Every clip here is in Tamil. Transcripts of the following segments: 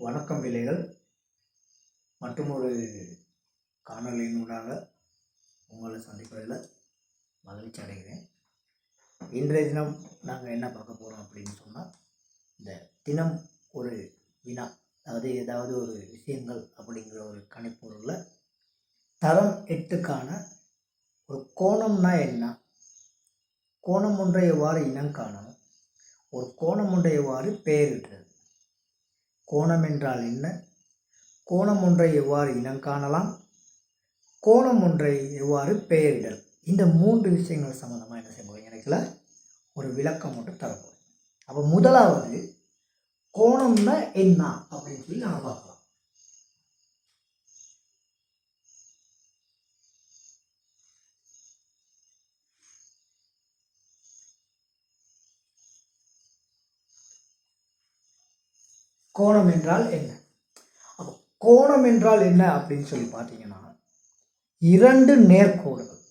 வணக்கம் விலைகள் மற்றும் ஒரு காணொலியினூடாக உங்களை சந்திப்பதில் மகிழ்ச்சி அடைகிறேன். இன்றைய தினம் நாங்கள் என்ன பார்க்க போகிறோம் அப்படின்னு சொன்னால் இந்த தினம் ஒரு வினா அதாவது ஏதாவது ஒரு விஷயங்கள் அப்படிங்கிற ஒரு கணிப்பொருளில் தரம் எட்டுக்கான ஒரு கோணம்னா என்ன? கோணம் ஒன்றை எவ்வாறு இனம் காணணும்? ஒரு கோணம் ஒன்றை எவ்வாறு பெயரிடுறது? கோணம் என்றால் என்ன? கோணம் ஒன்றை எவ்வாறு இனம் காணலாம்? கோணம் ஒன்றை எவ்வாறு பெயரிடல் இந்த மூன்று விஷயங்கள் சம்மந்தமாக என்ன செய்ய போகிறீங்க எனக்குல ஒரு விளக்கம் மட்டும் தரப்போம் அப்போ முதலாவது கோணம்னா என்ன? அப்படின்னு சொல்லி நாங்கள் பார்ப்போம். கோணம் என்றால் என்ன? அப்போ கோணம் என்றால் என்ன அப்படின்னு சொல்லி பார்த்தீங்கன்னா இரண்டு நேர்கோடுகள்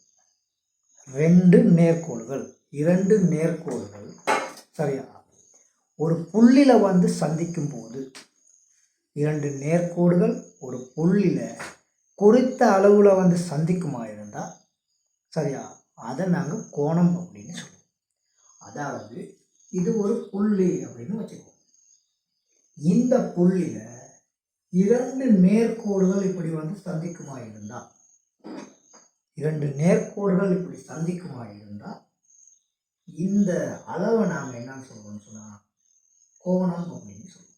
ரெண்டு நேர்கோடுகள் இரண்டு நேர்கோடுகள் சரியா? ஒரு புள்ளில வந்து சந்திக்கும் போது இரண்டு நேர்கோடுகள் ஒரு புள்ளில குறித்த அளவில் வந்து சந்திக்குமா இருந்தால் சரியா? அதை நாங்கள் கோணம் அப்படின்னு சொல்லுவோம். அதாவது இது ஒரு புள்ளி அப்படின்னு வச்சுக்கோம் இந்த புள்ளியில் இரண்டு நேர்கோடுகள் இப்படி வந்து சந்திக்குமா இரண்டு நேர்கோடுகள் இப்படி சந்திக்குமாயிருந்தால் இந்த அளவை நாம் என்னன்னு சொல்றோம்னு சொன்னா கோணம் அப்படின்னு சொல்லுவோம்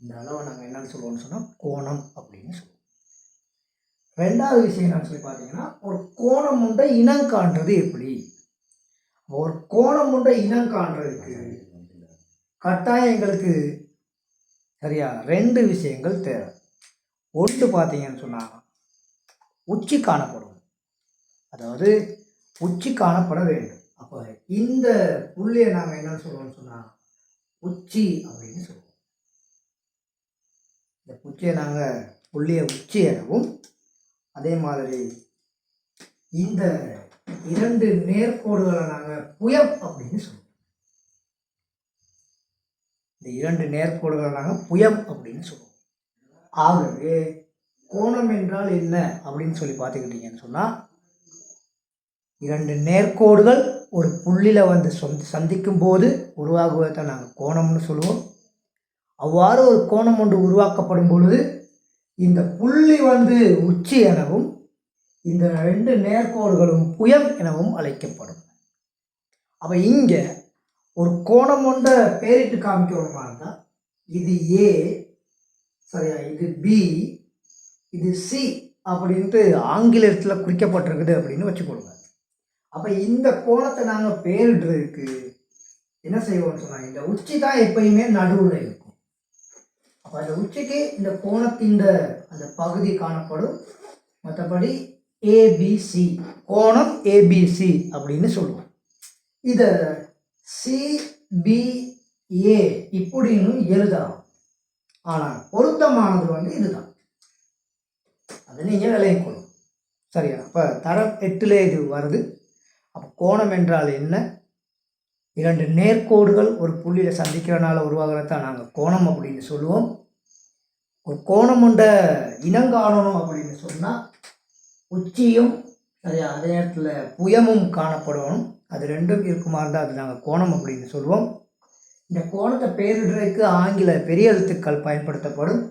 இந்த அளவை நாங்கள் என்னன்னு சொல்லுவோம்னு சொன்னா கோணம் அப்படின்னு சொல்லுவோம் ரெண்டாவது விஷயம் என்னன்னு சொல்லி பார்த்தீங்கன்னா ஒரு கோணம் உண்டை இனம் காண்றது எப்படி? ஒரு கோணம் உண்டை இனம் காண்றதுக்கு கட்டாயம் எங்களுக்கு சரியா ரெண்டு விஷயங்கள் தேவை. ஒன்று பார்த்தீங்கன்னு சொன்னால் உச்சி காணப்படும். அதாவது உச்சி காணப்பட வேண்டும். அப்போ இந்த புள்ளியை நாங்கள் என்ன சொல்லுவோம்னு சொன்னால் உச்சி அப்படின்னு சொல்லுவோம் இந்த உச்சியை நாங்கள் புள்ளிய உச்சி எனவும் அதே மாதிரி இந்த இரண்டு நேர்கோடுகளை நாங்கள் புயம் அப்படின்னு சொல்லுவோம் இந்த இரண்டு நேர்கோடுகளை நாங்கள் புயம் அப்படின்னு சொல்லுவோம். ஆகவே கோணம் என்றால் என்ன அப்படின்னு சொல்லி பார்த்துக்கிட்டீங்கன்னு சொன்னால் இரண்டு நேர்கோடுகள் ஒரு புள்ளியில் வந்து சொந்த சந்திக்கும் போது உருவாகுவதை நாங்கள் கோணம்னு சொல்லுவோம். அவ்வாறு ஒரு கோணம் ஒன்று உருவாக்கப்படும் பொழுது இந்த புள்ளி வந்து உச்சி எனவும் இந்த ரெண்டு நேர்கோடுகளும் புயம் எனவும் அழைக்கப்படும். அப்போ இங்கே ஒரு கோணம் கொண்ட பேரிட்டு காமிக்கணுமா இருந்தால் இது ஏ சரியா இது பி இது சி அப்படின்ட்டு ஆங்கிலத்தில் குறிக்கப்பட்டிருக்குது அப்படின்னு வச்சுக்கொள்ளுங்க அப்போ இந்த கோணத்தை நாங்கள் பேரிடுறதுக்கு என்ன செய்வோம்னு சொன்னால் இந்த உச்சி தான் எப்பயுமே நடுவில் இருக்கும். அப்போ அந்த உச்சிக்கு இந்த கோணத்தின் அந்த பகுதி காணப்படும். மற்றபடி ஏபிசி கோணம் ஏபிசி அப்படின்னு சொல்லுவோம். இதை சிபிஏ இப்படின்னு எழுதலாம். ஆனால் பொருத்தமானது வந்து இதுதான். அதை நீங்கள் விலையும் கொள்ளும். சரியா? அப்போ தரம் எட்டில் இது வருது. அப்போ கோணம் என்றால் என்ன? இரண்டு நேர்கோடுகள் ஒரு புள்ளியில் சந்திக்கிறனால உருவாகிறதான் நாங்கள் கோணம் அப்படின்னு சொல்லுவோம். ஒரு கோணம் உண்ட இனங்காணணும் அப்படின்னு சொன்னால் உச்சியும் சரியா அதே நேரத்தில் புயமும் காணப்படணும் அது ரெண்டும் இருக்குமா இருந்தால் அது நாங்கள் கோணம் அப்படின்னு சொல்லுவோம் இந்த கோணத்தை பெயரிடுறதுக்கு ஆங்கில பெரிய எழுத்துக்கள் பயன்படுத்தப்படும்.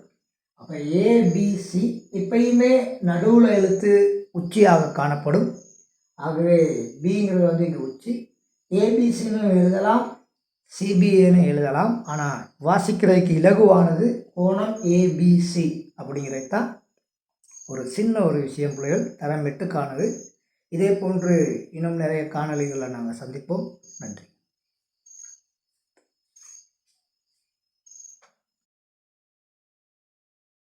அப்போ ஏபிசி எப்பயுமே நடுவில் எழுத்து உச்சியாக காணப்படும். ஆகவே பிங்கிறது வந்து இங்கே உச்சி. ஏபிசின்னு எழுதலாம். சிபிஏன்னு எழுதலாம். ஆனால் வாசிக்கிறதுக்கு இலகுவானது கோணம் ஏபிசி அப்படிங்கிறது தான் ஒரு சின்ன ஒரு விஷயம் பிள்ளைகள் தரம் காணது இதே போன்று இன்னும் நிறைய காணொளிகளை நாங்கள் சந்திப்போம். நன்றி.